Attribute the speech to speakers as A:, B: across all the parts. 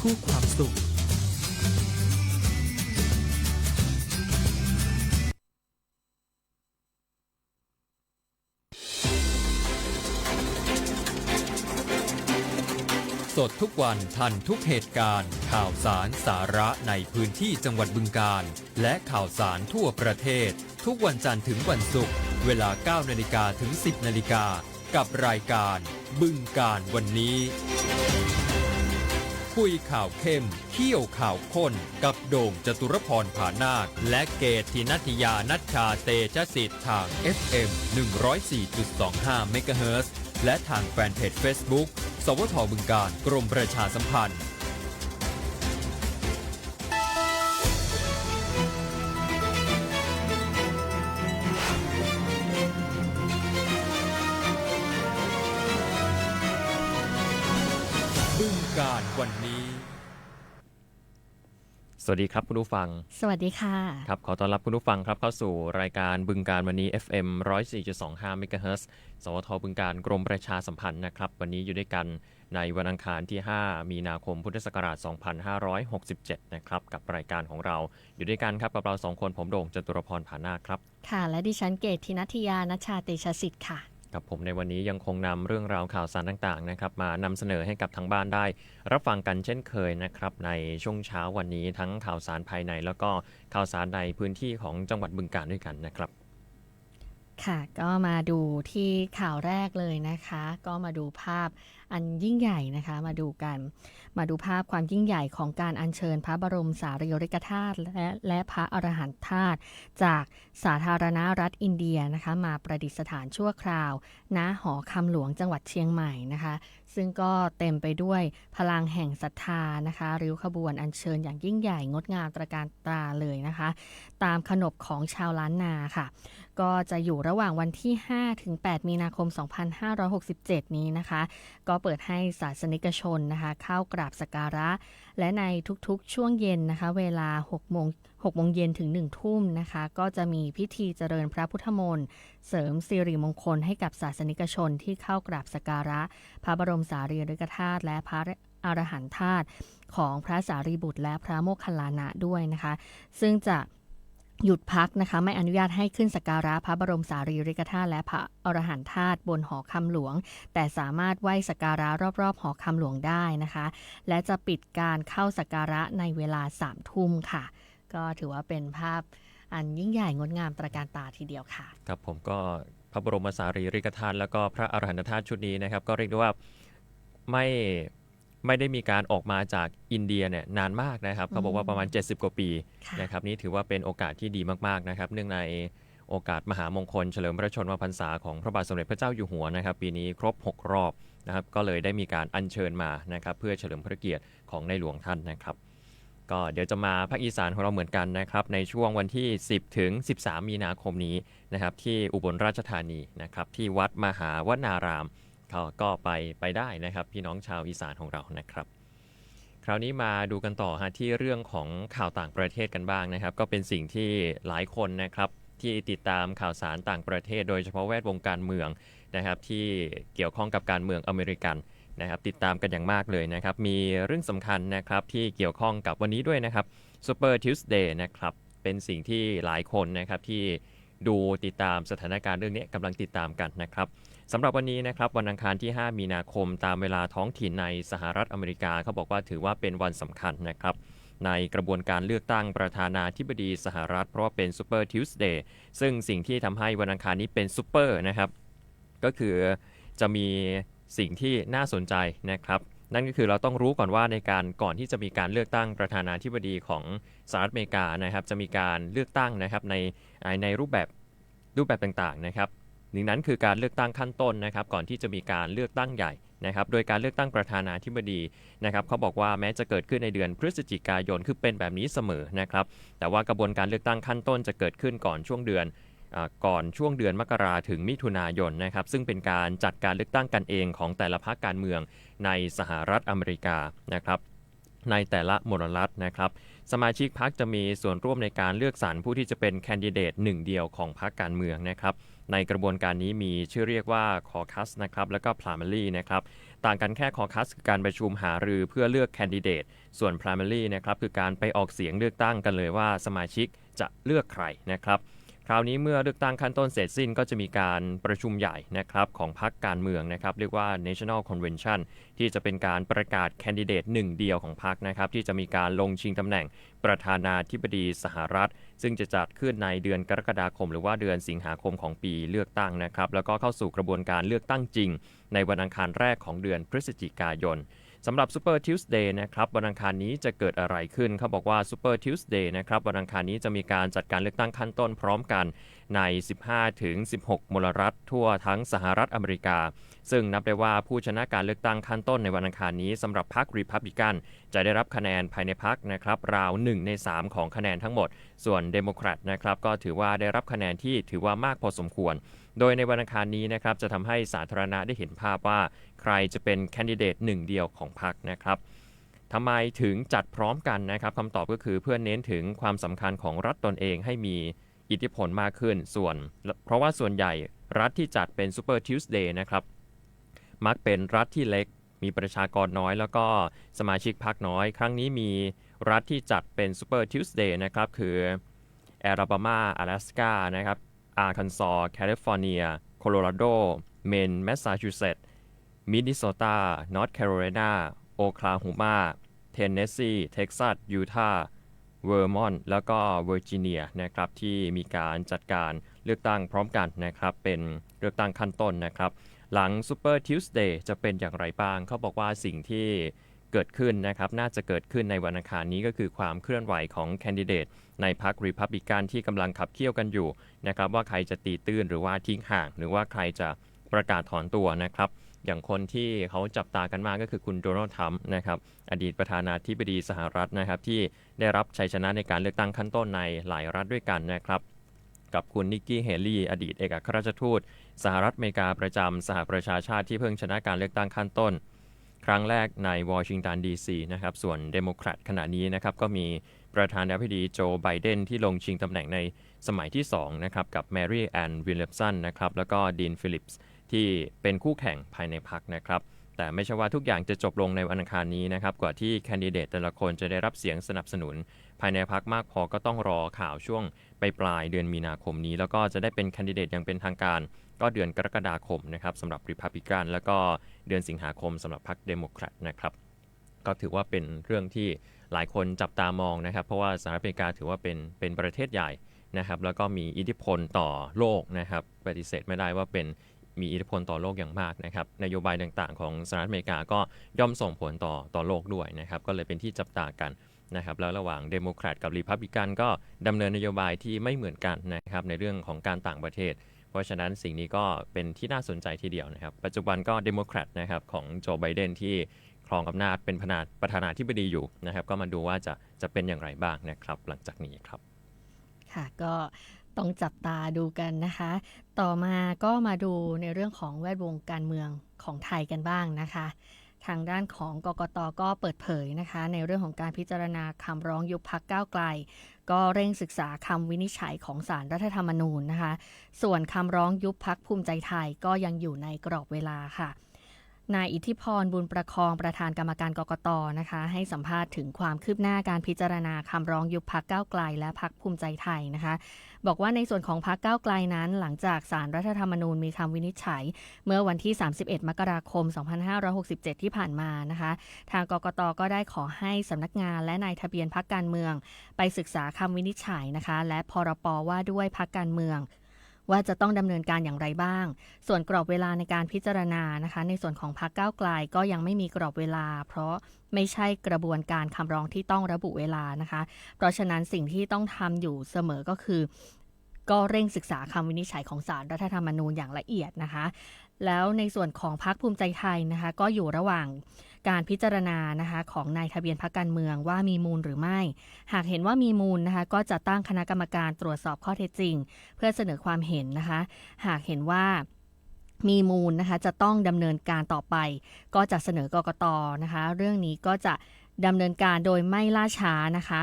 A: คู่ความสุข สดทุกวันทันทุกเหตุการณ์ ข่าวสารสาระในพื้นที่จังหวัดบึงการ และข่าวสารทั่วประเทศ ทุกวันจันทร์ถึงวันศุกร์เวลา 9 นาฬิกาถึง 10 นาฬิกากับรายการบึงการวันนี้ คุยข่าวเข้ม เขี้ยวข่าวข้น กับโด่งจตุรพรผานาคและเกตทินัทยานัชชาเตชะสิทธิ์ทาง FM 104.25 MHz และทางแฟนเพจ Facebook สวทบึงการกรมประชาสัมพันธ์ารวันนี้
B: สวัสดีครับคุณผู้ฟัง
C: สวัสดีค่ะ
B: ครับขอต้อนรับคุณผู้ฟังครับเข้าสู่รายการบึงการวันนี้ FM 104.25 MHz สวทบึงการกรมประชาสัมพันธ์นะครับ วันนี้อยู่ด้วยกันในวันอังคารที่ 5 มีนาคมพุทธศักราช 2567 นะครับกับรายการของเราอยู่ด้วยกันครับกับเราสองคนผมโด่งจตุรพรผานาคครับ
C: ค่ะ และดิฉันเกตทินัทยานัชชาเตชะสิทธิ์ค่ะ
B: กับผมในวันนี้ยังคงนำเรื่องราวข่าวสารต่างๆนะครับมานำเสนอให้กับทางบ้านได้ รับฟังกันเช่นเคยนะครับในช่วงเช้าวันนี้ทั้งข่าวสารภายใน แล้วก็ข่าวสารในพื้นที่ของจังหวัดบึงกาฬด้วยกันนะครับ
C: ค่ะ ก็มาดูที่ข่าวแรกเลยนะคะ ก็มาดูภาพอันยิ่งใหญ่นะคะ มาดูกัน มาดูภาพความยิ่งใหญ่ของการอัญเชิญพระบรมสารีริกธาตุและและพระอรหันตธาตุจากสาธารณรัฐอินเดียนะคะ มาประดิษฐานชั่วคราวณหอคำหลวงจังหวัดเชียงใหม่นะคะ ซึ่งก็เต็มไปด้วยพลังแห่งศรัทธานะคะ ริ้วขบวนอัญเชิญอย่างยิ่งใหญ่งดงามตระการตาเลยนะคะ ตามขนบของชาวล้านนาค่ะ ก็จะอยู่ระหว่างวันที่ 5 ถึง 8 มีนาคม 2567 นี้นะคะ ก็เปิดให้ศาสนิกชนนะคะ เข้ากราบสักการะ และในทุกๆช่วงเย็นนะคะ เวลา6โมง 6โมงเย็นถึง 1 ทุ่มนะคะ ก็จะมีพิธีเจริญพระพุทธมนต์ เสริมสิริมงคลให้กับศาสนิกชนที่เข้ากราบสการะ พระบรมสารีริกธาตุและพระอรหันธาตุของพระสารีบุตรและพระโมคคัลลานะด้วยนะคะ ซึ่งจะหยุดพักนะคะ ไม่อนุญาตให้ขึ้นสักการะพระบรมสารีริกธาตุและพระอรหันตธาตุบนหอคำหลวง แต่สามารถไหว้สักการะรอบๆ หอคำหลวงได้นะคะ และจะปิดการเข้าสักการะในเวลาสามทุ่มค่ะ ก็ถือว่าเป็นภาพอันยิ่งใหญ่งดงามตระการตาทีเดียวค่ะ
B: ครับผมก็พระบรมสารีริกธาตุแล้วก็พระอรหันตธาตุชุดนี้นะครับก็เรียกได้ว่าไม่ไม่ได้มีการออกมาจากอินเดียเนี่ยนานมากนะครับเขาบอกว่าประมาณ 70 กว่าปี
C: ค่ะ
B: นะครับนี่ถือว่าเป็นโอกาสที่ดีมากๆนะครับ เนื่องในโอกาสมหามงคลเฉลิมพระชนมพรรษาของพระบาทสมเด็จพระเจ้าอยู่หัวนะครับ ปีนี้ครบ 6 รอบนะครับก็เลยได้มีการอัญเชิญมานะครับเพื่อเฉลิมพระเกียรติของในหลวงท่านนะครับ ก็เดี๋ยวจะมาภาคอีสานของเราเหมือนกันนะครับ ในช่วงวันที่ 10 ถึง 13 มีนาคมนี้นะครับ ที่อุบลราชธานีนะครับ ที่วัดมหาวนารามเขาก็ไปไปได้นะครับ พี่น้องชาวอีสานของเรานะครับ คราวนี้มาดูกันต่อฮะที่เรื่องของข่าวต่างประเทศกันบ้างนะครับ ก็เป็นสิ่งที่หลายคนนะครับที่ติดตามข่าวสารต่างประเทศ โดยเฉพาะแวดวงการเมืองนะครับ ที่เกี่ยวข้องกับการเมืองอเมริกัน นะครับติดตามกันอย่างมากเลยนะครับ มีเรื่องสำคัญนะครับที่เกี่ยวข้องกับวันนี้ด้วยนะครับ Super Tuesday นะครับเป็นสิ่งที่หลายคนนะครับที่ดูติดตามสถานการณ์เรื่องนี้กำลังติดตามกันนะครับสำหรับวันนี้นะครับวันอังคารที่ 5 มีนาคมตามเวลาท้องถิ่นในสหรัฐอเมริกาเขาบอกว่าถือว่าเป็นวันสำคัญนะครับในกระบวนการเลือกตั้งประธานาธิบดีสหรัฐ เพราะว่าเป็น Super Tuesday ซึ่งสิ่งที่ทำให้วันอังคารนี้เป็นซูเปอร์นะครับก็คือจะมี สิ่งที่น่าสนใจนะครับ นั่นก็คือเราต้องรู้ก่อนว่าในการก่อนที่จะมีการเลือกตั้งประธานาธิบดีของสหรัฐอเมริกานะครับ จะมีการเลือกตั้งนะครับในในรูปแบบรูปแบบต่างๆนะครับหนึ่งนั้นคือการเลือกตั้งขั้นต้นนะครับ ก่อนที่จะมีการเลือกตั้งใหญ่นะครับ โดยการเลือกตั้งประธานาธิบดีนะครับเขาบอกว่าแม้จะเกิดขึ้นในเดือนพฤศจิกายนคือเป็นแบบนี้เสมอนะครับ แต่ว่ากระบวนการเลือกตั้งขั้นต้นจะเกิดขึ้นก่อนช่วงเดือน ก่อนช่วงเดือนมกราถึงมิถุนายนนะครับซึ่งเป็นการจัดการเลือกตั้งกันเองของแต่ละพรรคการเมืองในสหรัฐอเมริกานะครับในแต่ละมลรัฐนะครับ สมาชิกพรรคจะมีส่วนร่วมในการเลือกสรรผู้ที่จะเป็นแคนดิเดตหนึ่งเดียวของพรรคการเมืองนะครับ ในกระบวนการนี้มีชื่อเรียกว่าคอคัสนะครับแล้วก็พลา m ม r y นะครับต่างกันแค่คอคัสคือการประชุมหารือเพื่อเลือกแคนดิเดตส่วน primary นะครับคือการไปออกเสียงเลือกตั้งกันเลยว่าสมาชิกจะเลือกใครนะครับ คราวนี้เมื่อเลือกตั้งขั้นต้นเสร็จสิ้นก็จะมีการประชุมใหญ่นะครับของพรรคการเมืองนะครับเรียกว่า National Convention ที่จะเป็นการประกาศแคนดิเดตหนึ่งเดียวของพรรคนะครับที่จะมีการลงชิงตำแหน่งประธานาธิบดีสหรัฐ ซึ่งจะจัดขึ้นในเดือนกรกฎาคม หรือว่าเดือนสิงหาคมของปีเลือกตั้งนะครับแล้วก็เข้าสู่กระบวนการเลือกตั้งจริง ในวันอังคารแรกของเดือนพฤศจิกายน สำหรับ Super Tuesday นะครับวันอังคารนี้จะเกิดอะไรขึ้นเขาบอกว่า Super Tuesday นะครับวันอังคารนี้จะมีการจัดการเลือกตั้งขั้นต้นพร้อมกันใน 15-16 มลรัฐทั่วทั้งสหรัฐอเมริกา ซึ่งนับได้ว่าผู้ชนะการเลือกตั้งขั้นต้นในวันอังคารนี้สำหรับพรรครีพับลิกันจะได้รับคะแนนภายในพรรคนะครับราว 1 ใน 3 ของคะแนนทั้งหมด ส่วนเดโมแครตนะครับก็ถือว่าได้รับคะแนนที่ถือว่ามากพอสมควร โดยในวันอังคารนี้นะครับจะทำให้สาธารณะได้เห็นภาพว่าใครจะเป็นแคนดิเดตหนึ่งเดียวของพรรคนะครับทำไมถึงจัดพร้อมกันนะครับคำตอบก็คือเพื่อเน้นถึงความสำคัญของรัฐตนเองให้มีอิทธิพลมากขึ้นส่วน เพราะว่าส่วนใหญ่รัฐที่จัดเป็น Super Tuesday นะครับ มักเป็นรัฐที่เล็ก มีประชากรน้อย แล้วก็สมาชิกพรรคน้อย ครั้งนี้มีรัฐที่จัดเป็น Super Tuesday นะครับคือแอลาบามา阿拉斯加นะครับอาร์คันซอแคลิฟอร์เนียโคโลราโดเมนแมสซาชูเซตส์มินนิโซตานอร์ทแคโรไลนาโอคลาโฮมาเทนเนสซีเท็กซัสยูทาห์เวอร์มอนต์แล้วก็เวอร์จิเนียนะครับที่มีการจัดการเลือกตั้งพร้อมกันนะครับเป็นเลือกตั้งขั้นต้นนะครับ หลัง Super Tuesday จะเป็นอย่างไรบ้าง เขาบอกว่าสิ่งที่เกิดขึ้นนะครับ น่าจะเกิดขึ้นในวันอังคารนี้ก็คือความเคลื่อนไหวของแคนดิเดตในพรรครีพับลิกันที่กำลังขับเคี่ยวกันอยู่นะครับว่าใครจะตีตื้นหรือว่าทิ้งห่าง หรือว่าใครจะประกาศถอนตัวนะครับ อย่างคนที่เขาจับตากันมากก็คือคุณโดนัลด์ทรัมป์นะครับอดีตประธานาธิบดีสหรัฐนะครับ ที่ได้รับชัยชนะในการเลือกตั้งขั้นต้นในหลายรัฐด้วยกันนะครับ กับคุณนิกกี้เฮลี่อดีตเอกอัครราชทูต สหรัฐอเมริกาประจำสหประชาชาติที่เพิ่งชนะการเลือกตั้งขั้นต้น ครั้งแรกในวอชิงตันดีซีนะครับส่วนเดโมแครตขณะนี้นะครับก็มีประธานาธิบดีโจไบเดนที่ลงชิงตำแหน่งในสมัยที่2นะครับกับแมรี่แอนวิลเลมสันนะครับแล้วก็ดีนฟิลิปส์ที่เป็นคู่แข่งภายในพรรคนะครับแต่ไม่ใช่ว่าทุกอย่างจะจบลงในวันอังคารนี้นะครับกว่าที่แคนดิเดตแต่ละคนจะได้รับเสียงสนับสนุน ภายในพรรคมากพอก็ต้องรอข่าวช่วงไปปลายเดือนมีนาคมนี้ แล้วก็จะได้เป็นแคนดิเดตอย่างเป็นทางการ ก็เดือนกรกฎาคมนะครับสำหรับริพับลิกันแล้วก็เดือนสิงหาคมสำหรับพรรคเดโมแครตนะครับก็ถือว่าเป็นเรื่องที่หลายคนจับตามองนะครับ เพราะว่าสหรัฐอเมริกาถือว่าเป็นเป็นประเทศใหญ่นะครับ แล้วก็มีอิทธิพลต่อโลกนะครับปฏิเสธไม่ได้ว่าเป็นมีอิทธิพลต่อโลกอย่างมากนะครับนโยบายต่างๆ ของสหรัฐอเมริกาก็ย่อมส่งผลต่อต่อโลกด้วยนะครับ ก็เลยเป็นที่จับตากันนะครับ แล้วระหว่างเดโมแครตกับรีพับลิกันก็ดำเนินนโยบายที่ไม่เหมือนกันนะครับในเรื่องของการต่างประเทศ เพราะฉะนั้นสิ่งนี้ก็เป็นที่น่าสนใจทีเดียวนะครับ ปัจจุบันก็เดโมแครตนะครับของโจไบเดนที่ครองอำนาจเป็นประธานาธิบดีอยู่นะครับ ก็มาดูว่าจะจะเป็นอย่างไรบ้างนะครับ หลังจากนี้ครับ
C: ค่ะก็ต้องจับตาดูกันนะคะ ต่อมาก็มาดูในเรื่องของแวดวงการเมืองของไทยกันบ้างนะคะ ทางด้านของกกตก็เปิดเผยนะคะ ในเรื่องของการพิจารณาคำร้องยุบพักก้าวไกล ก็เร่งศึกษาคำวินิจฉัยของสารรัฐธรรมนูญนะคะ ส่วนคำร้องยุบพักภูมิใจไทยก็ยังอยู่ในกรอบเวลาค่ะ นายอิทธิพรบุญประคองประธานกรรมการกกตนะคะ ให้สัมภาษณ์ถึงความคืบหน้าการพิจารณาคำร้องยุบพักก้าวไกล และพักภูมิใจไทยนะคะ บอกว่าในส่วนของพักก้าวไกลนั้น หลังจากสารรัฐธรรมนูญมีคำวินิจฉัย เมื่อวันที่ 31 มกราคม 2567 ที่ผ่านมานะคะ ทางกกตก็ได้ขอให้สำนักงานและนายทะเบียนพักการเมือง ไปศึกษาคำวินิจฉัยนะคะ และพรปว่าด้วยพักการเมือง ว่าจะต้องดำเนินการอย่างไรบ้าง ส่วนกรอบเวลาในการพิจารณานะคะ ในส่วนของพักก้าวไกลก็ยังไม่มีกรอบเวลา เพราะไม่ใช่กระบวนการคำร้องที่ต้องระบุเวลานะคะ เพราะฉะนั้นสิ่งที่ต้องทำอยู่เสมอก็คือ ก็เร่งศึกษาคำวินิจฉัยของสารรัฐธรรมนูญอย่างละเอียดนะคะ แล้วในส่วนของพรรคภูมิใจไทยนะคะ ก็อยู่ระหว่าง การพิจารณานะคะของนายทะเบียนพรรคการเมืองว่ามีมูลหรือไม่ หากเห็นว่ามีมูลนะคะก็จะตั้งคณะกรรมการตรวจสอบข้อเท็จจริง เพื่อเสนอความเห็นนะคะ หากเห็นว่ามีมูลนะคะจะต้องดำเนินการต่อไป ก็จะเสนอกกตนะคะ เรื่องนี้ก็จะดำเนินการโดยไม่ล่าช้านะคะ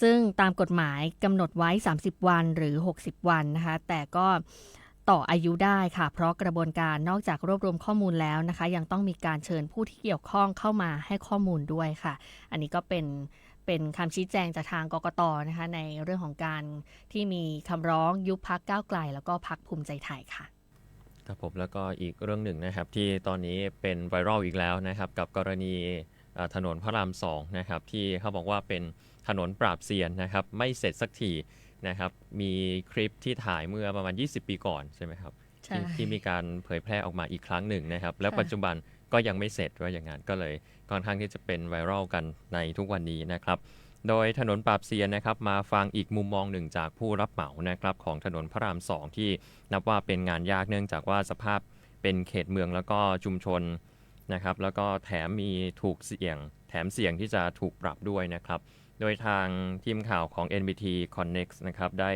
C: ซึ่งตามกฎหมายกำหนดไว้ 30 วันหรือ 60 วันนะคะ แต่ก็ ต่ออายุได้ค่ะ เพราะกระบวนการนอกจากรวบรวมข้อมูลแล้วนะคะ ยังต้องมีการเชิญผู้ที่เกี่ยวข้องเข้ามาให้ข้อมูลด้วยค่ะ อันนี้ก็เป็นเป็นคำชี้แจงจากทางกกตนะคะในเรื่องของการที่มีคำร้องยุบพักก้าวไกล แล้วก็พักภูมิใจไทยค่ะ
B: ครับผมแล้วก็อีกเรื่องหนึ่งนะครับที่ตอนนี้เป็นไวรัลอีกแล้วนะครับ กับกรณีถนนพระรามสองนะครับที่เขาบอกว่าเป็นถนนปราบเซียนนะครับ ไม่เสร็จสักที นะครับ มีคลิปที่ถ่ายเมื่อประมาณ 20 ปีก่อนใช่ไหมครับ
C: ใช่
B: ที่ที่มีการเผยแพร่ออกมาอีกครั้งหนึ่งนะครับ แล้ว
C: ค่ะ
B: ปัจจุบันก็ยังไม่เสร็จว่าอย่างนั้นก็เลยค่อนข้างที่จะเป็นไวรัลกันในทุกวันนี้นะครับ โดยถนนปราบเซียนนะครับ มาฟังอีกมุมมองหนึ่งจากผู้รับเหมานะครับของถนนพระรามสองที่นับว่าเป็นงานยากเนื่องจากว่าสภาพเป็นเขตเมืองแล้วก็ชุมชนนะครับ แล้วก็แถมมีถูกเสี่ยง แถมเสี่ยงที่จะถูกปรับด้วยนะครับ โดยทางทีมข่าวของ NBT Connect นะครับได้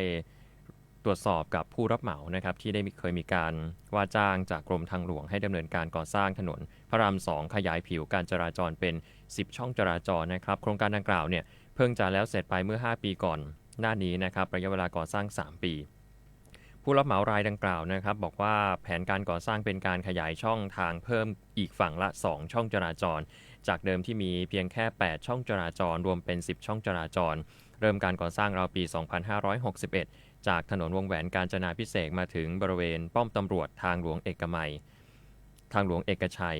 B: ตรวจสอบกับผู้รับเหมานะครับที่ได้มีเคยมีการว่าจ้างจากกรมทางหลวงให้ดำเนินการก่อสร้างถนน พระรามสองขยายผิวการจราจรเป็น 10 ช่องจราจรนะครับโครงการดังกล่าวเนี่ยเพิ่งจะแล้วเสร็จไปเมื่อ 5 ปีก่อนหน้านี้นะครับระยะเวลาก่อสร้าง 3 ปี ผู้รับเหมารายดังกล่าวนะครับ บอกว่าแผนการก่อสร้างเป็นการขยายช่องทางเพิ่มอีกฝั่งละ 2 ช่องจราจร จากเดิมที่มีเพียงแค่ 8 ช่องจราจร รวมเป็น 10 ช่องจราจร เริ่มการก่อสร้างราวปี 2561 จากถนนวงแหวนการจนาพิเศษมาถึงบริเวณป้อมตำรวจทางหลวงเอกมัย ทางหลวงเอกชัย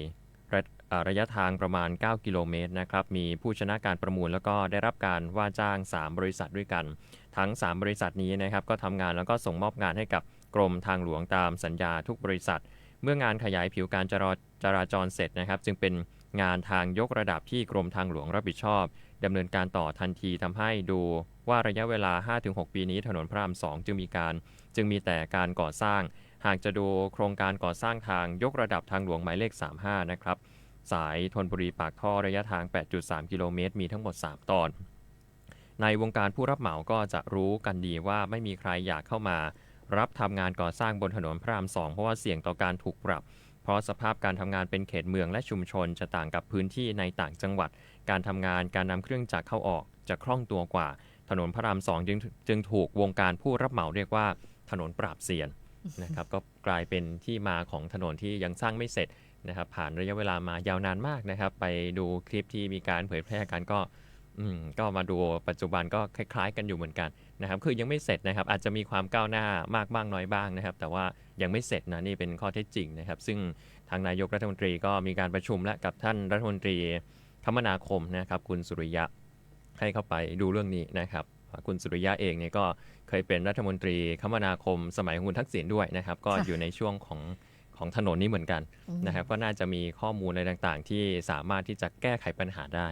B: ระระยะทางประมาณ 9 กิโลเมตรนะครับ มีผู้ชนะการประมูลแล้วก็ได้รับการว่าจ้าง 3 บริษัทด้วยกัน ทั้ง 3 บริษัทนี้นะครับก็ทำงานแล้วก็ส่งมอบงานให้กับกรมทางหลวงตามสัญญาทุกบริษัท เมื่องานขยายผิวการจราจราจรเสร็จนะครับ จึงเป็น งานทางยกระดับที่กรมทางหลวงรับผิดชอบดำเนินการต่อทันทีทำให้ดูว่าระยะเวลา 5-6 ปีนี้ถนนพระราม 2 จึงมีการ จึงมีแต่การก่อสร้าง หากจะดูโครงการก่อสร้างทางยกระดับทางหลวงหมายเลข 35 นะครับ สายธนบุรีปากท่อระยะทาง 8.3 กิโลเมตร มีทั้งหมด 3 ตอน ในวงการผู้รับเหมาก็จะรู้กันดีว่าไม่มีใครอยากเข้ามา รับทำงานก่อสร้างบนถนนพระราม 2 เพราะว่าเสี่ยงต่อการถูกปรับ เพราะสภาพการทำงานเป็นเขตเมืองและชุมชนจะต่างกับพื้นที่ในต่างจังหวัด การทำงานการนำเครื่องจักรเข้าออกจะคล่องตัวกว่า ถนนพระราม2จึงจึงถูกวงการผู้รับเหมาเรียกว่าถนนปราบเซียนนะครับก็กลายเป็นที่มาของถนนที่ยังสร้างไม่เสร็จนะครับผ่านระยะเวลามายาวนานมากนะครับ ไปดูคลิปที่มีการเผยแพร่กันก็ก็มาดูปัจจุบันก็คล้าย ๆ กันอยู่เหมือนกันนะครับ คือยังไม่เสร็จนะครับ อาจจะมีความก้าวหน้ามากบ้างน้อยบ้างนะครับ แต่ว่า ยังไม่เสร็จนะนี่เป็นข้อเท็จจริงนะครับ ซึ่งทางนายกรัฐมนตรีก็มีการประชุมและกับท่านรัฐมนตรีคมนาคมนะครับ คุณสุริยะให้เข้าไปดูเรื่องนี้นะครับ คุณสุริยะเองเนี่ยก็เคยเป็นรัฐมนตรีคมนาคม สมัยของคุณทักษิณด้วยนะครับ ก็
C: ค่ะ
B: อยู่ในช่วงของของถนนนี้เหมือนกัน
C: อืม
B: นะครับ ก็น่าจะมีข้อมูลอะไรต่างๆ ที่สามารถที่จะแก้ไขปัญหาได้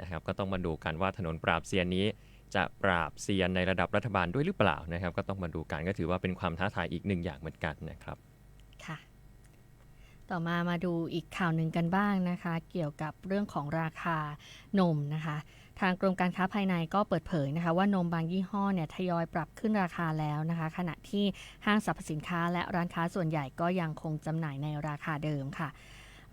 B: นะครับ ก็ต้องมาดูกันว่าถนนปราบเซียนนี้ จะปราบเซียนในระดับรัฐบาลด้วยหรือเปล่านะครับ ก็ต้องมาดูกันก็ถือว่าเป็นความท้าทายอีกหนึ่งอย่างเหมือนกันนะครับ
C: ค่ะ ต่อมามาดูอีกข่าวหนึ่งกันบ้างนะคะ เกี่ยวกับเรื่องของราคานมนะคะทางกรมการค้าภายในก็เปิดเผยนะคะว่านมบางยี่ห้อเนี่ยทยอยปรับขึ้นราคาแล้วนะคะ ขณะที่ห้างสรรพสินค้าและร้านค้าส่วนใหญ่ก็ยังคงจำหน่ายในราคาเดิมค่ะ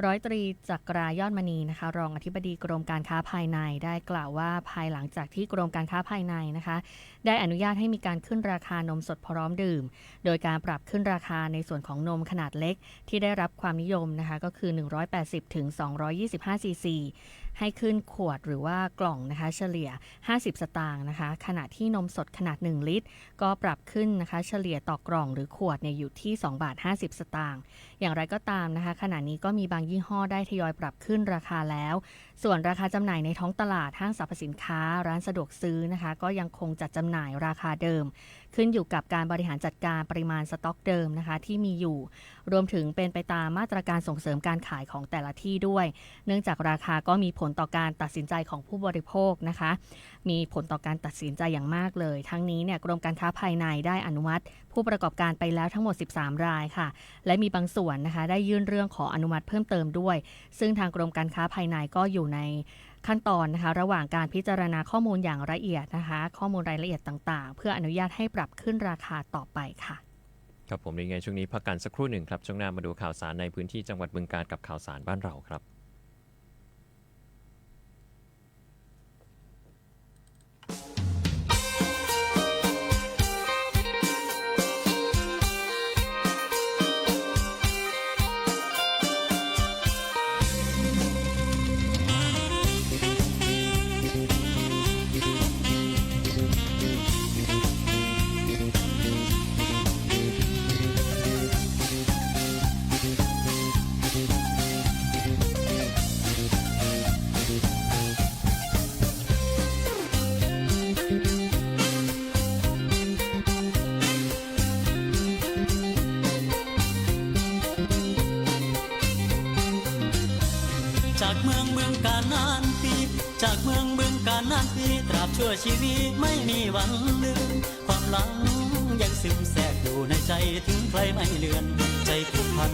C: ร้อยตรีจักรายอดมณีนะคะ รองอธิบดีกรมการค้าภายในได้กล่าวว่าภายหลังจากที่กรมการค้าภายในนะคะ ได้อนุญาตให้มีการขึ้นราคานมสดพร้อมดื่ม โดยการปรับขึ้นราคาในส่วนของนมขนาดเล็ก ที่ได้รับความนิยมนะคะก็คือ 180ถึง225ซีซี ให้ขึ้นขวดหรือว่ากล่องนะคะเฉลี่ย 50 สตางค์นะคะขณะที่นมสดขนาด 1 ลิตร ก็ปรับขึ้นนะคะเฉลี่ยต่อกล่องหรือขวดเนี่ยอยู่ที่ 2 บาท 50 สตางค์อย่างไรก็ตามนะคะ ขณะนี้ก็มีบางยี่ห้อได้ทยอยปรับขึ้นราคาแล้ว ส่วนราคาจำหน่ายในท้องตลาดห้างสรรพสินค้า ร้านสะดวกซื้อนะคะ ก็ยังคงจัดจำหน่ายราคาเดิม ขึ้นอยู่กับการบริหารจัดการปริมาณสต็อกเดิมนะคะ ที่มีอยู่ รวมถึงเป็นไปตามมาตรการส่งเสริมการขายของแต่ละที่ด้วย เนื่องจากราคาก็มีผลต่อการตัดสินใจของผู้บริโภคนะคะ มีผลต่อการตัดสินใจอย่างมากเลย ทั้งนี้เนี่ยกรมการค้าภายในได้อนุมัติ ผู้ประกอบการไปแล้วทั้งหมด 13 รายค่ะ และมีบางส่วนนะคะ ได้ยื่นเรื่องขออนุมัติเพิ่มเติมด้วย ซึ่งทางกรมการค้าภายในก็อยู่ในขั้นตอนนะคะระหว่างการพิจารณาข้อมูลอย่างละเอียดนะคะ ข้อมูลรายละเอียดต่างๆ เพื่ออนุญาตให้ปรับขึ้นราคาต่อไปค่ะ
B: ครับผมยังไงช่วงนี้พักกันสักครู่หนึ่งครับช่วงหน้ามาดูข่าวสารในพื้นที่จังหวัดบึงการกับข่าวสารบ้านเราครับ
D: ชีวิตไม่มีวันลืมความหลังยังซึมแทรกอยู่ในใจถึงใครไม่เลือน ใจผูกพัน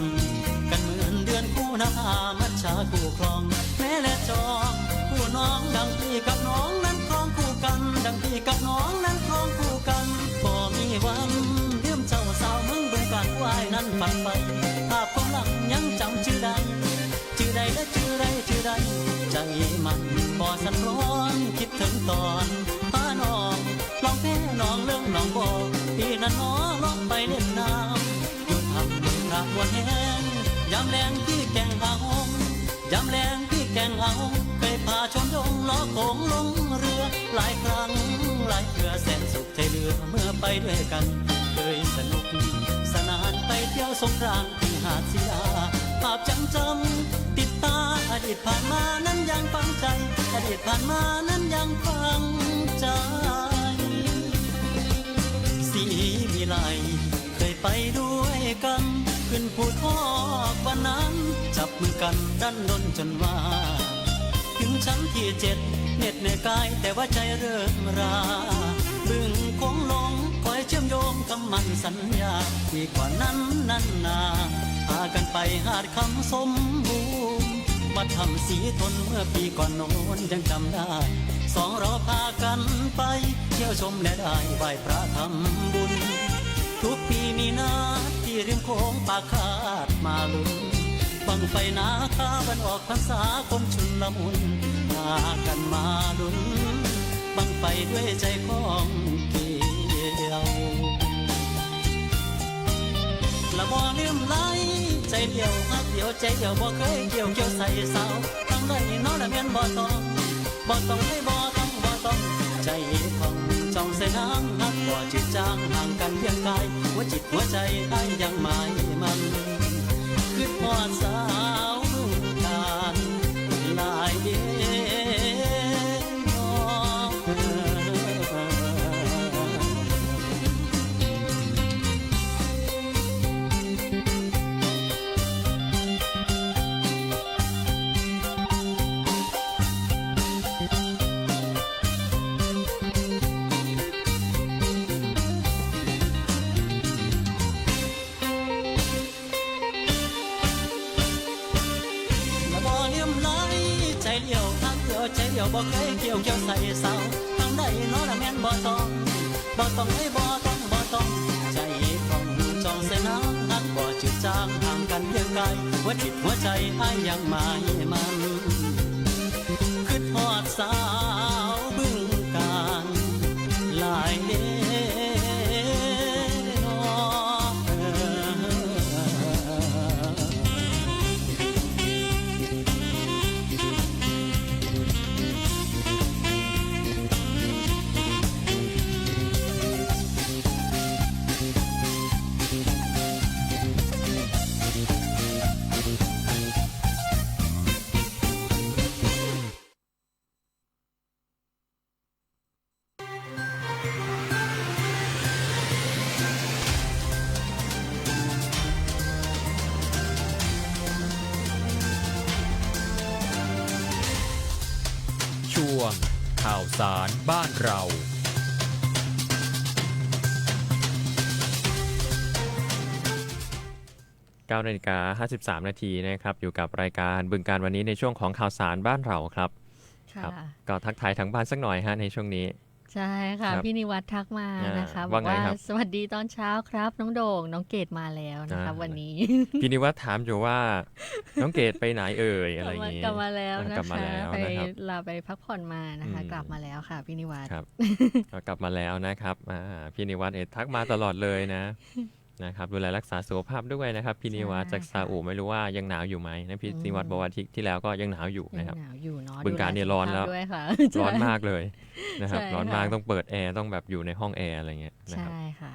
D: กันเหมือนเดือนคู่นามัชชาคู่ครอง แม่และจองคู่น้องดังพี่กับน้องนั้นครองคู่กัน ดังพี่กับน้องนั้นครองคู่กันบ่มีวันเลื่อมเจ้าสาวมืองบึงการวายนั้นฝันไปภาพความหลังยังจำชื่อใดชื่อใดและชื่อใดชื่อใดใจมัน บ่สันร้อนคิดถึงตอนป้าน้องลองแพ้น้องเรื่องน้องบอกพี่นั้นน้อลองไปเล่นน้ำอยู่ทำรักวันแห้งยามแรงพี่แกงหาหงยามแรงพี่แกงหาหงเคยพาชมดงล้อโขงลงเรือหลายครั้งหลายเพื่อแสนสุขใจเหลือเมื่อไปด้วยกันเคยสนุกสนานไปเที่ยวสงกรานต์ที่หาดศิลา ภาพจำจำติดตาอดีตผ่านมานั้นยังฟังใจอดีตผ่านมานั้นยังฟังใจสีวิไลเคยไปด้วยกัน ขึ้นภูทอกวันนั้น จับมือกันดันดนจนว่า ถึงชั้นที่เจ็ดเหน็ดเหนื่อยกายแต่ว่าใจเริ่มราบึงคงลงคอยเชื่อมโยงคำมันสัญญาที่กว่านั้นนั้นนา พากันไปหาดคำสมบูรณ์มาทำสีทนเมื่อปีก่อนโน้นยังจำได้ สองเราพากันไป เที่ยวชมและได้ไหว้พระทำบุญ ทุกปีมีนาที่ริมโค้งปากคาดมาลุ้นบังไฟนาคาวันออกพรรษาคนชุนละมุนพากันมาลุ้นบังไฟด้วยใจของเกี่ยวละบ่ลืมลใจ เดียวฮักเดียวใจเดียวบ่เคยเกี่ยวเกี่ยวใส่สาทั้งใดน้องละแม่นบ่ต้องบ่ต้องให้บ่ต้องบ่ต้องใจของจ้องใส่น้ำฮักบ่จิตจางห่างกันเพียงกายหัวจิตหัวใจอ้ายยังหมายมันคือพอดสาว ใจเดียวบ่เคยเกี่ยวเกี่ยวใส่เสาทางใดน้อละแม่นบ่ต้องบ่ต้องให้บ่ต้องบ่ต้องใจของจองใส่น้ำนักบ่จืดจางห่างกันเพียงกายหัวจิตหัวใจอ้ายยังมายมันคือทอดสา
A: สารบ้านเรา
B: 9นาฬิกา53 นาทีนะครับ อยู่กับรายการบึงการวันนี้ในช่วงของข่าวสารบ้านเราครับ
C: ค่ะ
B: ครับก็ทักทายทั้งบ้านสักหน่อยฮะในช่วงนี้
C: ใช่ค่ะ
B: ครับ
C: พี่นิวัฒน์ทักมา
B: อ่าน
C: นะคะบอ
B: ว่ากไง
C: ว่า
B: ครับ
C: สวัสดีตอนเช้าครับ น้องโด่งน้องเกดมาแล้วนะคะ
B: อ่า
C: วันนี้
B: พี่นิวัฒน์ถามอยู่ว่า น้องเกดไปไหนเอ่ยอะไรอย่างงี้
C: กลับมาแล้ว
B: อ่า
C: นะ
B: กลับมา
C: คะ
B: แล้ว
C: ไป
B: นะครับ
C: ลาไปพักผ่อนมานะคะ
B: อืม
C: กลับมาแล้วค่ะพี่นิวัฒน์
B: ครับ ก็กลับมาแล้วนะครับอ่าพี่นิวัฒน์เอ็ดทักมาตลอดเลยนะ นะครับดูแลรักษาสุขภาพด้วยนะครับพี่นิวัฒน์จากซาอุไม่รู้ว่ายังหนาวอยู่ไหมนะพี่นิวัฒน์บอกว่าที่ที่แล้วก็ยังหนาวอยู่
C: ยั
B: นะ
C: ง
B: ครับ
C: หนาวอยู่เนาะ
B: บึงการเนี่ยร้อนแล้ว
C: ดูแสุขภาพด้วยค่ะ
B: ร้อน
C: ใช่
B: มากเลยนะครับ
C: ใช่
B: ร้อนมาก
C: ค่ะ
B: ต้องเปิดแอร์ต้องแบบอยู่ในห้องแอร์อะไรเงี้ยนะครับ
C: ใช่ค่ะ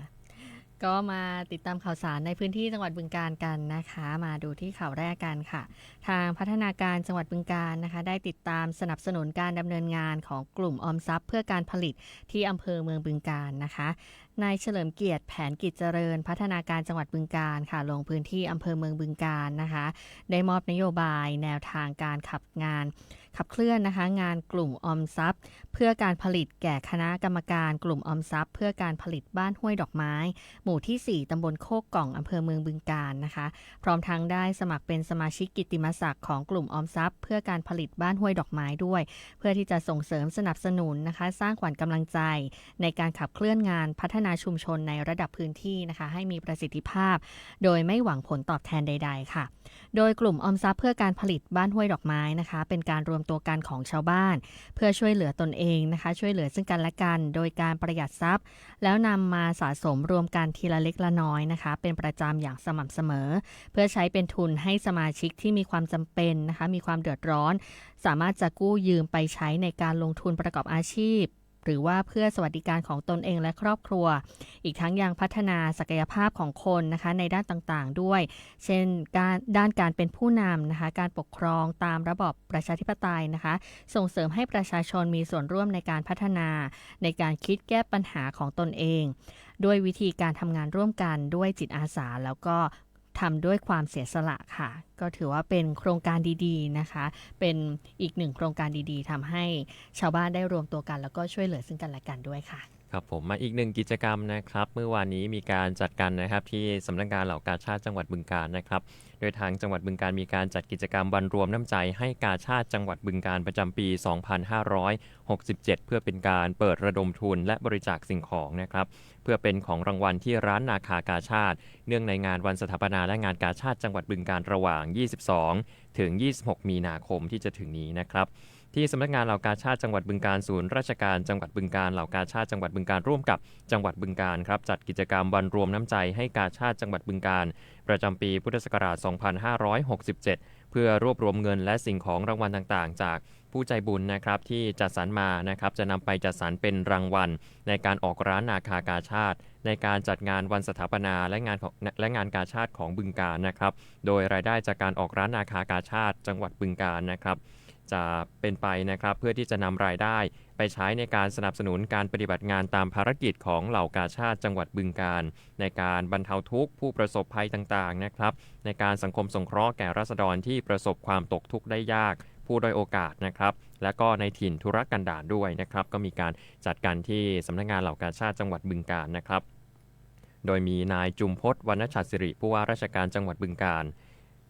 C: ก็มาติดตามข่าวสารในพื้นที่จังหวัดบึงการกันนะคะ มาดูที่ข่าวแรกกันค่ะ ทางพัฒนาการจังหวัดบึงการนะคะ ได้ติดตามสนับสนุนการดำเนินงานของกลุ่มออมทรัพย์ เพื่อการผลิตที่อำเภอเมืองบึงการนะคะ นายเฉลิมเกียรติแผนกิจเจริญ พัฒนาการจังหวัดบึงการค่ะ ลงพื้นที่อำเภอเมืองบึงการนะคะ ได้มอบนโยบายแนวทางการขับงาน ขับเคลื่อนนะคะ งานกลุ่มออมทรัพย์เพื่อการผลิตแก่คณะกรรมการกลุ่มออมทรัพย์ เพื่อการผลิตบ้านห้วยดอกไม้ หมู่ที่ 4 ตำบลโคกกล่องอำเภอเมืองบึงกาฬนะคะ พร้อมทั้งได้สมัครเป็นสมาชิกกิติมศักดิ์ของกลุ่มออมทรัพย์ เพื่อการผลิตบ้านห้วยดอกไม้ด้วย เพื่อที่จะส่งเสริมสนับสนุนนะคะ สร้างขวัญกำลังใจ ในการขับเคลื่อนงานพัฒนาชุมชนในระดับพื้นที่นะคะ ให้มีประสิทธิภาพ โดยไม่หวังผลตอบแทนใด ๆ ค่ะ โดยกลุ่มออมทรัพย์เพื่อการผลิตบ้านห้วยดอกไม้นะคะ เป็นการรวมตัวกันของชาวบ้าน เพื่อช่วยเหลือตนเองนะคะ ช่วยเหลือซึ่งกันและกัน โดยการประหยัดทรัพย์ แล้วนำมาสะสมรวมกันทีละเล็กละน้อยนะคะ เป็นประจำอย่างสม่ำเสมอ เพื่อใช้เป็นทุนให้สมาชิกที่มีความจำเป็นนะคะ มีความเดือดร้อน สามารถจะกู้ยืมไปใช้ในการลงทุนประกอบอาชีพ หรือว่าเพื่อสวัสดิการของตนเองและครอบครัว อีกทั้งยังพัฒนาศักยภาพของคนนะคะในด้านต่างๆด้วย เช่นการด้านการเป็นผู้นำนะคะการปกครองตามระบอบประชาธิปไตยนะคะ ส่งเสริมให้ประชาชนมีส่วนร่วมในการพัฒนา ในการคิดแก้ปัญหาของตนเอง ด้วยวิธีการทำงานร่วมกันด้วยจิตอาสาแล้วก็ ทำด้วยความเสียสละค่ะ ก็ถือว่าเป็นโครงการดีๆนะคะ เป็นอีกหนึ่งโครงการดีๆทำให้ชาวบ้านได้รวมตัวกัน แล้วก็ช่วยเหลือซึ่งกันและกันด้วยค่ะ
B: ครับผมมาอีกหนึ่งกิจกรรมนะครับ เมื่อวานนี้มีการจัดกันนะครับ ที่สำนักงานเหล่ากาชาติจังหวัดบึงกาฬนะครับ โดยทางจังหวัดบึงกาฬมีการจัดกิจกรรมวันรวมน้ำใจให้กาชาติจังหวัดบึงกาฬประจำปี 2567 เพื่อเป็นการเปิดระดมทุนและบริจาคสิ่งของนะครับ เพื่อเป็นของรางวัลที่ร้านนาคากาชาติ เนื่องในงานวันสถาปนาและงานกาชาติจังหวัดบึงกาฬระหว่าง 22 ถึง 26 มีนาคมที่จะถึงนี้นะครับ ที่สำนักงานเหล่ากาชาติจังหวัดบึงการศูนย์ราชการจังหวัดบึงการเหล่ากาชาติจังหวัดบึงการร่วมกับจังหวัดบึงการครับจัดกิจกรรมวันรวมน้ำใจให้กาชาติจังหวัดบึงการ ประจำปีพุทธศักราช 2567 เพื่อรวบรวมเงินและสิ่งของรางวัลต่างๆ จากผู้ใจบุญนะครับที่จัดสรรมานะครับจะนำไปจัดสรรเป็นรางวัล ในการออกร้านนาคากาชาติ ในการจัดงานวันสถาปนาและงานของและงานกาชาติของบึงการนะครับ โดยรายได้จากการออกร้านนาคากาชาติ จังหวัดบึงการนะครับ จะเป็นไปนะครับ เพื่อที่จะนำรายได้ ไปใช้ในการสนับสนุนการปฏิบัติงานตามภารกิจของเหล่ากาชาติจังหวัดบึงการ ในการบรรเทาทุกข์ผู้ประสบภัยต่างๆนะครับ ในการสังคมสงเคราะห์แก่ราษฎรที่ประสบความตกทุกข์ได้ยากผู้ด้อยโอกาสนะครับ และก็ในถิ่นธุรกันดารด้วยนะครับ ก็มีการจัดกันที่สำนักงานเหล่ากาชาติจังหวัดบึงการนะครับ โดยมีนายจุมพศวรรณชัดสิริผู้ว่าราชการจังหวัดบึงการ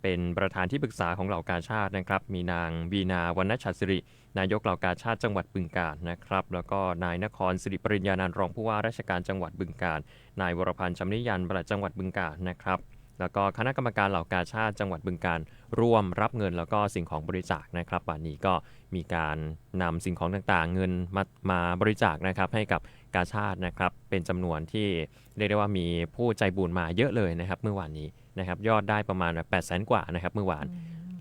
B: เป็นประธานที่ปรึกษาของเหล่ากาชาตินะครับ มีนางวีนาวรรณชัดสิริ นายกเหล่ากาชาติจังหวัดบึงกาฬนะครับ แล้วก็นายนครสิริปริญญานันรองผู้ว่าราชการจังหวัดบึงกาฬ นายวรพันธ์ชำนิยันปลัดจังหวัดบึงกาฬนะครับ แล้วก็คณะกรรมการเหล่ากาชาติจังหวัดบึงการร่วมรับเงินแล้วก็สิ่งของบริจาคนะครับวันนี้ก็มีการนำสิ่งของต่างๆ เงินมามาบริจาคนะครับให้กับกาชาตินะครับ เป็นจำนวนที่เรียกได้ว่ามีผู้ใจบุญมาเยอะเลยนะครับ เมื่อวานนี้นะครับยอดได้ประมาณแบบ8 0 0 0 0กว่านะครับเมื่อวาน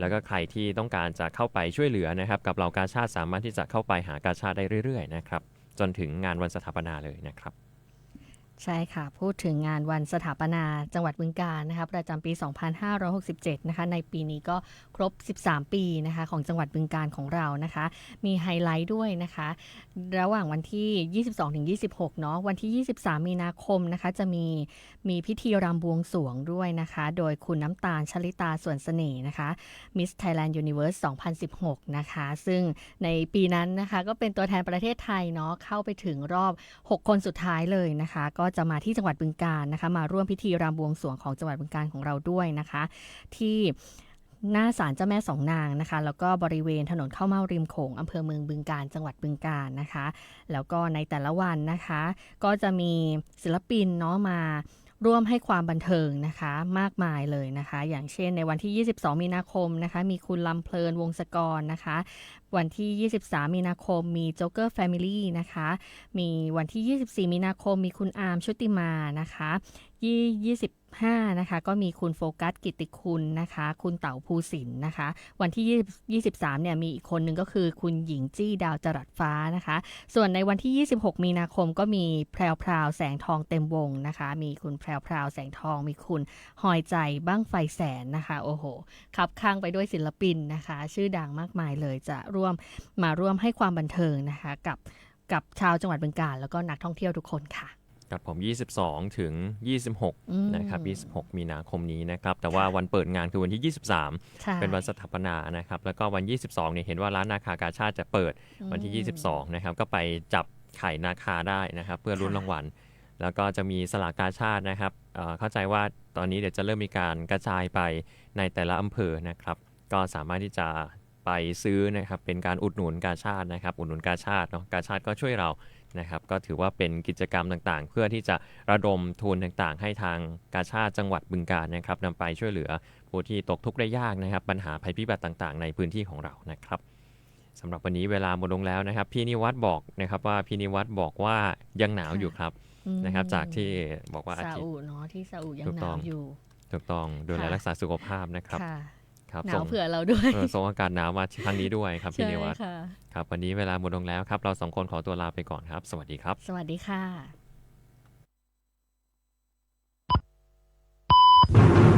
B: แล้วก็ใครที่ต้องการจะเข้าไปช่วยเหลือนะครับกับเหล่ากาชาติสามารถที่จะเข้าไปหากาชาติได้เรื่อยๆนะครับจนถึงงานวันสถาปนาเลยนะครับ
C: ใช่ค่ะ พูดถึงงานวันสถาปนาจังหวัดบึงกาฬนะคะประจำปี 2567 นะคะ ในปีนี้ก็ครบ 13 ปีนะคะ ของจังหวัดบึงกาฬของเรานะคะ มีไฮไลท์ด้วยนะคะ ระหว่างวันที่ 22-26 เนาะวันที่ 23 มีนาคมนะคะ จะมีมีพิธีรำบวงสวงด้วยนะคะ โดยคุณน้ำตาลชลิตาส่วนเสน่ห์นะคะ Miss Thailand Universe 2016 นะคะ ซึ่งในปีนั้นนะคะก็เป็นตัวแทนประเทศไทยเนาะเข้าไปถึงรอบ 6 คนสุดท้ายเลยนะคะก็จะมาที่จังหวัดบึงกาฬนะคะ มาร่วมพิธีรำบวงสรวงของจังหวัดบึงกาฬของเราด้วยนะคะ ที่หน้าศาลเจ้าแม่สองนางนะคะ แล้วก็บริเวณถนนเข้าเมาริมโขงอำเภอเมืองบึงกาฬจังหวัดบึงกาฬนะคะ แล้วก็ในแต่ละวันนะคะ ก็จะมีศิลปินเนาะมา ร่วมให้ความบันเทิงนะคะมากมายเลยนะคะ อย่างเช่นในวันที่ 22 มีนาคมนะคะ มีคุณลำเพลินวงศกรนะคะ วันที่ 23 มีนาคมมีโจ๊กเกอร์แฟมิลี่นะคะ มีวันที่ 24 มีนาคมมีคุณอาร์มชุติมานะคะยี่ 5 นะคะ ก็มีคุณโฟกัสกิติคุณนะคะ คุณเต๋าภูสินนะคะ วันที่23 เนี่ยมีอีกคนหนึ่งก็คือคุณหญิงจี้ดาวจรัสฟ้านะคะ ส่วนในวันที่ 26 มีนาคมก็มีแพรวพราวแสงทองเต็มวงนะคะ มีคุณแพรวพราวแสงทอง มีคุณหอยใจบ้างไฟแสนนะคะ โอ้โหขับข้างไปด้วยศิลปินนะคะ ชื่อดังมากมายเลยจะร่วมมาร่วมให้ความบันเทิงนะคะ กับกับชาวจังหวัดบึงกาฬแล้วก็นักท่องเที่ยวทุกคนค่ะ
B: ครับผม 22 ถึง 26
C: อืม
B: นะครับ 26 มีนาคมนี้นะครับ แต่ว่าวันเปิดงานคือวันที่ 23
C: ใช่
B: เป็นวันสถาปนานะครับ แล้วก็วัน 22 เนี่ยเห็นว่าร้านนาคากาชาติจะเปิดวันที่ 22 นะครับ ก็ไปจับไข่นาคาได้นะครับ เพื่อรุ้น
C: ค่ะ
B: รางวัล แล้วก็จะมีสลากกาชาตินะครับเอ่อเข้าใจว่าตอนนี้เดี๋ยวจะเริ่มมีการกระจายไปในแต่ละอำเภอนะครับ ก็สามารถที่จะไปซื้อนะครับ เป็นการอุดหนุนกาชาตินะครับ อุดหนุนกาชาติเนาะ กาชาติก็ช่วยเรา นะครับก็ถือว่าเป็นกิจกรรมต่างๆ เพื่อที่จะระดมทุนต่างๆ ให้ทางกาชาติจังหวัดบึงกาฬนะครับนำไปช่วยเหลือผู้ที่ตกทุกข์ได้ยากนะครับ ปัญหาภัยพิบัติต่างๆ ในพื้นที่ของเรานะครับสำหรับวันนี้เวลาหมดลงแล้วนะครับ พี่นิวัฒน์บอกนะครับว่าพี่นิวัฒน์บอกว่ายังหนาวอยู่ครับ
C: อืม
B: นะครับ จากที่บอกว่าอา
C: ซา
B: ทิต
C: อุ
B: ย์
C: เนาะที่ซาอุยัง
B: ถูก
C: ห
B: ต้
C: นา
B: อง
C: วอยู่
B: ถูกต้องดูแล
C: ค่ะ
B: รักษาสุขภาพนะครับ
C: ค
B: รับ
C: หนาวเผื่อเราด้วย
B: ส่งอากาศหนาวมาครั้งนี้ด้วยครับพี่
C: เน
B: วั
C: ต
B: ครับ วันนี้เวลาหมดลงแล้วครับ เราสองคนขอตัวลาไปก่อนครับ สวัสดีครับ
C: สวัสดีค่ะ